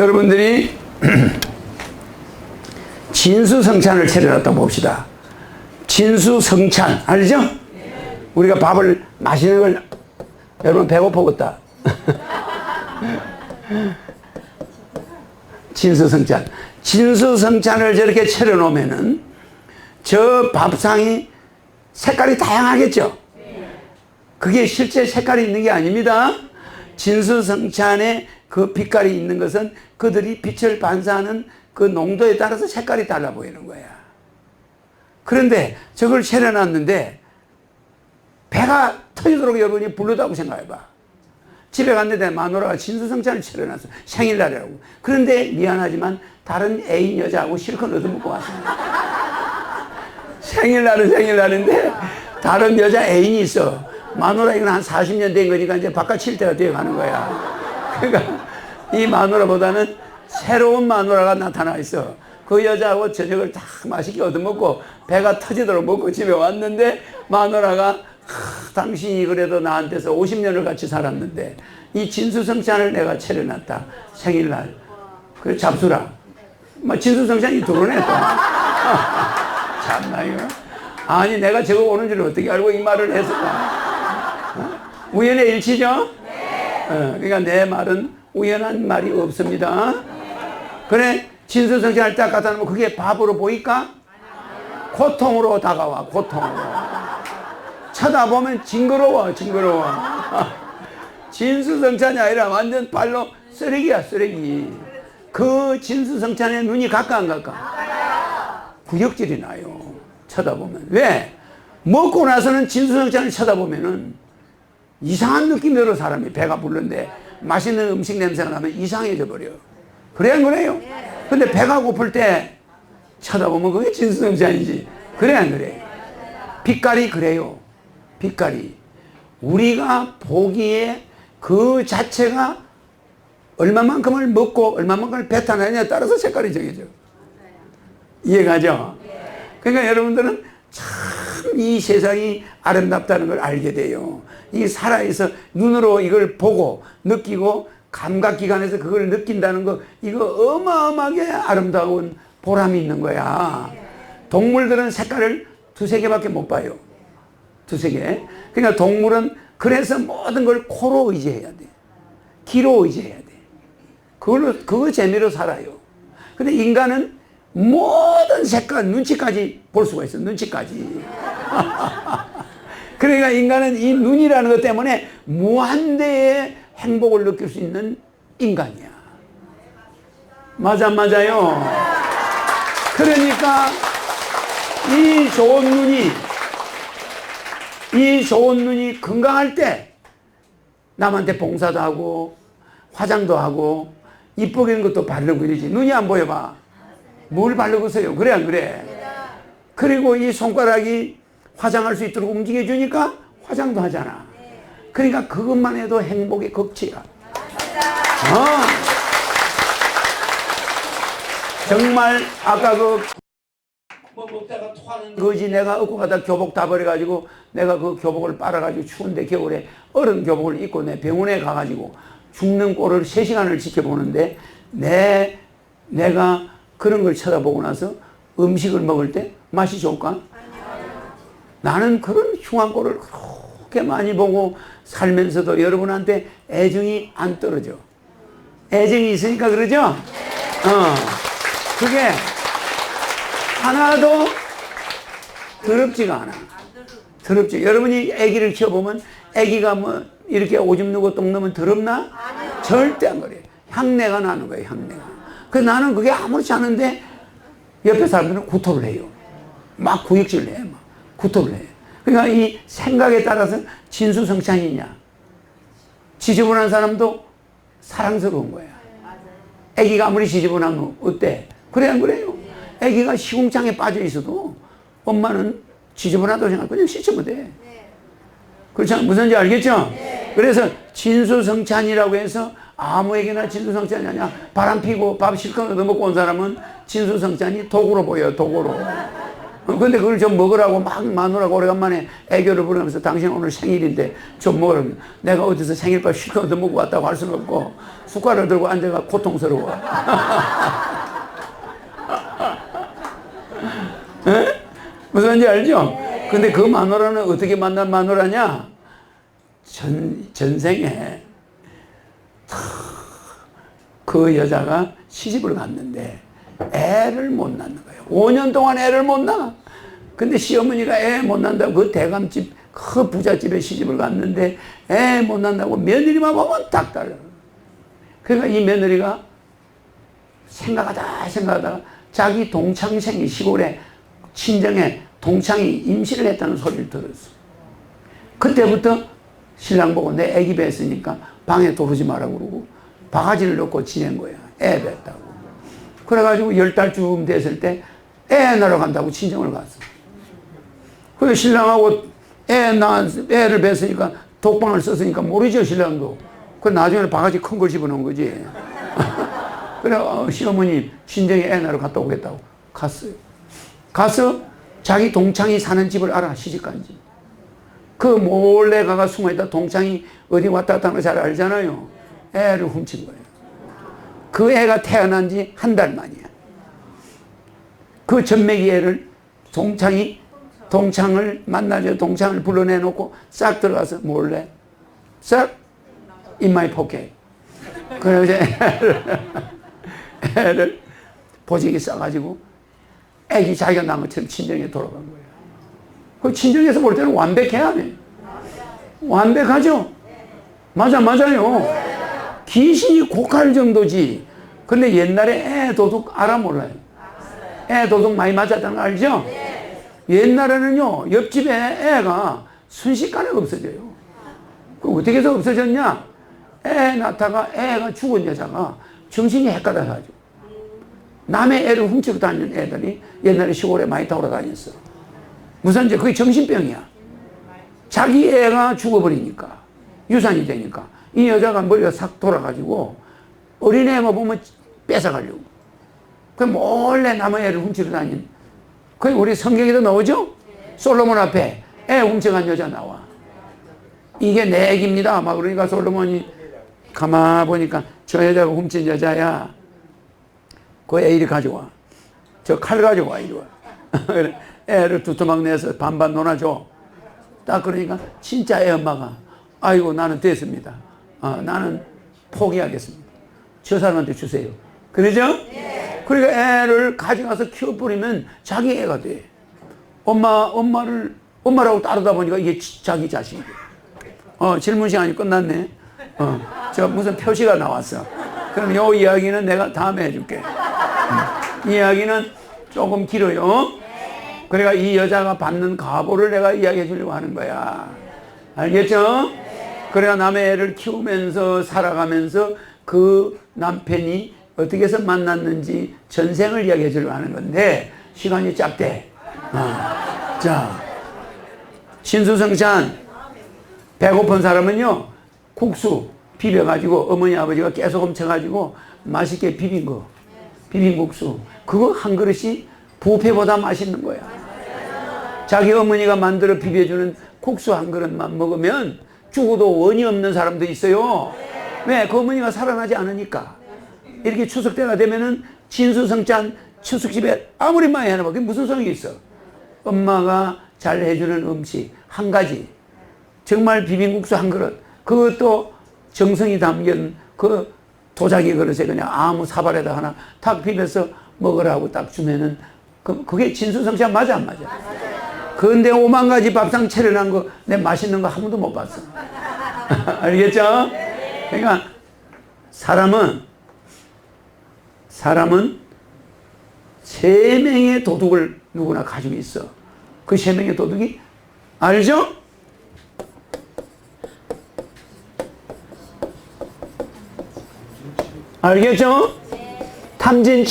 여러분들이 진수성찬을 차려놨다 봅시다. 진수성찬 알죠? 우리가 밥을 맛있는 걸 여러분 배고프겠다. 진수성찬. 진수성찬을 저렇게 차려놓으면은 저 밥상이 색깔이 다양하겠죠? 그게 실제 색깔이 있는 게 아닙니다. 진수성찬에 그 빛깔이 있는 것은 그들이 빛을 반사하는 그 농도에 따라서 색깔이 달라 보이는 거야. 그런데 저걸 차려놨는데 배가 터지도록 여러분이 부르다고 생각해봐. 집에 갔는데 마누라가 진수성찬을 차려놨어. 생일날이라고. 그런데 미안하지만 다른 애인 여자하고 실컷 얻어먹고 왔습니다. 생일날은 생일날인데 다른 여자 애인이 있어. 마누라 이건 한 40년 된 거니까 이제 바깥 칠 때가 되어 가는 거야. 그러니까 이 마누라보다는 새로운 마누라가 나타나 있어. 그 여자하고 저녁을 다 맛있게 얻어먹고 배가 터지도록 먹고 집에 왔는데 마누라가 하, 당신이 그래도 나한테서 50년을 같이 살았는데 이 진수성찬을 내가 차려놨다. 생일날. 그 잡수라. 뭐 진수성찬이 들어오네 또. 참나 이거. 아니 내가 저거 오는 줄 어떻게 알고 이 말을 했을까? 어? 우연의 일치죠? 어, 그러니까 내 말은 우연한 말이 없습니다. 그래 진수성찬을 딱 갖다 놓으면 그게 밥으로 보일까? 고통으로 다가와 고통으로. 쳐다보면 징그러워 징그러워. 진수성찬이 아니라 완전 발로 쓰레기야 쓰레기. 그 진수성찬에 눈이 가까 안 가까? 구역질이 나요. 쳐다보면. 왜? 먹고 나서는 진수성찬을 쳐다보면은 이상한 느낌으로 사람이 배가 부른데 맛있는 음식 냄새가 나면 이상해져 버려. 그래 안 그래요? 근데 배가 고플 때 쳐다보면 그게 진수성찬이지. 그래 안 그래? 빛깔이 그래요. 빛깔이. 우리가 보기에 그 자체가 얼마만큼을 먹고 얼마만큼을 뱉어내냐에 따라서 색깔이 정해져. 이해가죠? 그러니까 여러분들은 참 이 세상이 아름답다는 걸 알게 돼요. 이 살아있어 눈으로 이걸 보고 느끼고 감각기관에서 그걸 느낀다는 거 이거 어마어마하게 아름다운 보람이 있는 거야. 동물들은 색깔을 두세 개밖에 못 봐요. 두세 개. 그러니까 동물은 그래서 모든 걸 코로 의지해야 돼. 귀로 의지해야 돼. 그걸로, 그거 재미로 살아요. 근데 인간은 모든 색깔, 눈치까지 볼 수가 있어. 눈치까지. 그러니까 인간은 이 눈이라는 것 때문에 무한대의 행복을 느낄 수 있는 인간이야. 맞아, 안 맞아요? 그러니까 이 좋은 눈이, 이 좋은 눈이 건강할 때 남한테 봉사도 하고 화장도 하고 이쁘게 있는 것도 바르고 이러지. 눈이 안 보여봐. 뭘 바르고 서요? 그래, 안 그래? 그리고 이 손가락이 화장할 수 있도록 움직여주니까 화장도 하잖아. 그러니까 그것만 해도 행복의 극치야. 어. 정말 아까 그, 뭐 먹다가 토하는 거지 내가 얻고 가다 교복 다 버려가지고 내가 그 교복을 빨아가지고 추운데 겨울에 얼은 교복을 입고 내 병원에 가가지고 죽는 꼴을 3시간을 지켜보는데 내, 내가 그런 걸 쳐다보고 나서 음식을 먹을 때 맛이 좋을까? 나는 그런 흉한 꼴을 그렇게 많이 보고 살면서도 여러분한테 애정이 안 떨어져. 애정이 있으니까 그러죠? 어. 그게 하나도 더럽지가 않아. 더럽지. 여러분이 아기를 키워보면 아기가 뭐 이렇게 오줌 누고 똥 누면 더럽나? 절대 안 그래. 향내가 나는 거예요, 향내가. 그래서 나는 그게 아무렇지 않은데 옆에 사람들은 구토를 해요. 막 구역질을 해, 막. 구토를 해. 그러니까 이 생각에 따라서 진수성찬이냐. 지저분한 사람도 사랑스러운 거야. 아기가 아무리 지저분하면 어때? 그래, 안 그래요? 아기가 시궁창에 빠져 있어도 엄마는 지저분하다고 생각하고 그냥 씻으면 돼. 그렇지 않, 무슨지 알겠죠? 그래서 진수성찬이라고 해서 아무에게나 진수성찬이 아니야. 바람 피고 밥 실컷 얻어먹고 온 사람은 진수성찬이 도구로 보여요, 도구로. 어, 근데 그걸 좀 먹으라고 막 마누라가 오래간만에 애교를 부르면서 당신 오늘 생일인데 좀 먹으라고. 내가 어디서 생일밥 실컷 얻어먹고 왔다고 할 수는 없고 숟가락을 들고 앉아가 고통스러워. 에? 무슨 말인지 알죠? 근데 그 마누라는 어떻게 만난 마누라냐? 전, 전생에 그 여자가 시집을 갔는데 애를 못 낳는 거예요. 5년 동안 애를 못 낳아. 근데 시어머니가 애 못 낳는다고 그 대감집, 그 부잣집에 시집을 갔는데 애 못 낳는다고 며느리만 보면 딱 달라. 그러니까 이 며느리가 생각하다 생각하다가 자기 동창생이 시골에 친정에 동창이 임신을 했다는 소리를 들었어. 그때부터 신랑 보고 내 애기 뵀으니까 방에 들어오지 마라 그러고 바가지를 넣고 지낸 거야. 애 뵀다고. 그래가지고 열 달쯤 됐을 때 애 낳으러 간다고 친정을 갔어. 그 신랑하고 애 낳은, 애를 뵀으니까 독방을 썼으니까 모르죠, 신랑도. 그 나중에는 바가지 큰 걸 집어넣은 거지. 그래, 어, 시어머니 친정에 애 낳으러 갔다 오겠다고 갔어요. 가서 자기 동창이 사는 집을 알아, 시집간 집. 그 몰래 가가 숨어있다 동창이 어디 왔다 갔다 하는 거 잘 알잖아요. 애를 훔친 거예요. 그 애가 태어난 지 한 달 만이야. 그 전매기 애를 동창이 동창을 만나죠. 동창을 불러내놓고 싹 들어가서 몰래 싹 my pocket. 그래서 애를, 애를 보직이 싸가지고 애기 자기가 낳은 것처럼 친정에 돌아간 거예요. 그 친정에서 볼 때는 완벽해야 돼. 완벽하죠? 맞아, 맞아요. 귀신이 곡할 정도지. 근데 옛날에 애 도둑 알아 몰라요? 애 도둑 많이 맞았다는 거 알죠? 옛날에는요, 옆집에 애가 순식간에 없어져요. 그 어떻게 해서 없어졌냐? 애 낳다가 애가 죽은 여자가 정신이 헷갈려가지고. 남의 애를 훔치고 다니는 애들이 옛날에 시골에 많이 돌아다녔어. 무슨 이제 그게 정신병이야. 자기 애가 죽어버리니까. 유산이 되니까. 이 여자가 머리가 싹 돌아가지고 어린애만 보면 뺏어가려고. 그 몰래 남의 애를 훔치러 다닌. 그게 우리 성경에도 나오죠? 솔로몬 앞에 애 훔쳐간 여자 나와. 이게 내 애기입니다. 막 그러니까 솔로몬이 가만 보니까 저 여자가 훔친 여자야. 그 애 이리 가져와. 저 칼 가져와, 이리 와. 애를 두토막 내서 반반 놀아줘. 딱 그러니까 진짜 애 엄마가 아이고 나는 됐습니다. 아, 나는 포기하겠습니다. 저 사람한테 주세요. 그러죠? 그러니까 애를 가져가서 키워버리면 자기 애가 돼. 엄마, 엄마를, 엄마라고 따르다 보니까 이게 지- 자기 자식이 돼. 어, 질문 시간이 끝났네. 어, 저 무슨 표시가 나왔어. 그럼 요 이야기는 내가 다음에 해줄게. 음, 이 이야기는 조금 길어요. 그러니까 이 여자가 받는 가보를 내가 이야기해 주려고 하는 거야. 알겠죠? 그래야 남의 애를 키우면서 살아가면서 그 남편이 어떻게 해서 만났는지 전생을 이야기해 주려고 하는 건데 시간이 짧대. 어. 자, 신수성찬 배고픈 사람은요 국수 비벼가지고 어머니 아버지가 계속 훔쳐가지고 맛있게 비빈 거 비빔 국수 그거 한 그릇이 부페보다 맛있는 거야 자기 어머니가 만들어 비벼주는 국수 한 그릇만 먹으면 죽어도 원이 없는 사람도 있어요 왜? 그 어머니가 살아나지 않으니까 이렇게 추석 때가 되면은 진수성찬 추석집에 아무리 많이 해놔봐 그게 무슨 소용이 있어 엄마가 잘 해주는 음식 한 가지 정말 비빔국수 한 그릇 그것도 정성이 담긴 그 도자기 그릇에 그냥 아무 사발에다 하나 탁 비벼서 먹으라고 딱 주면은 그, 그게 진수성찬 맞아 안 맞아? 그 런데 오만 가지 밥상 차려놓은 거내 맛있는 거 한 번도 못 봤어 알겠죠? 그러니까 사람은 사람은 세 명의 도둑을 누구나 가지고 있어 그 세 명의 도둑이 알죠? 알겠죠? 탐진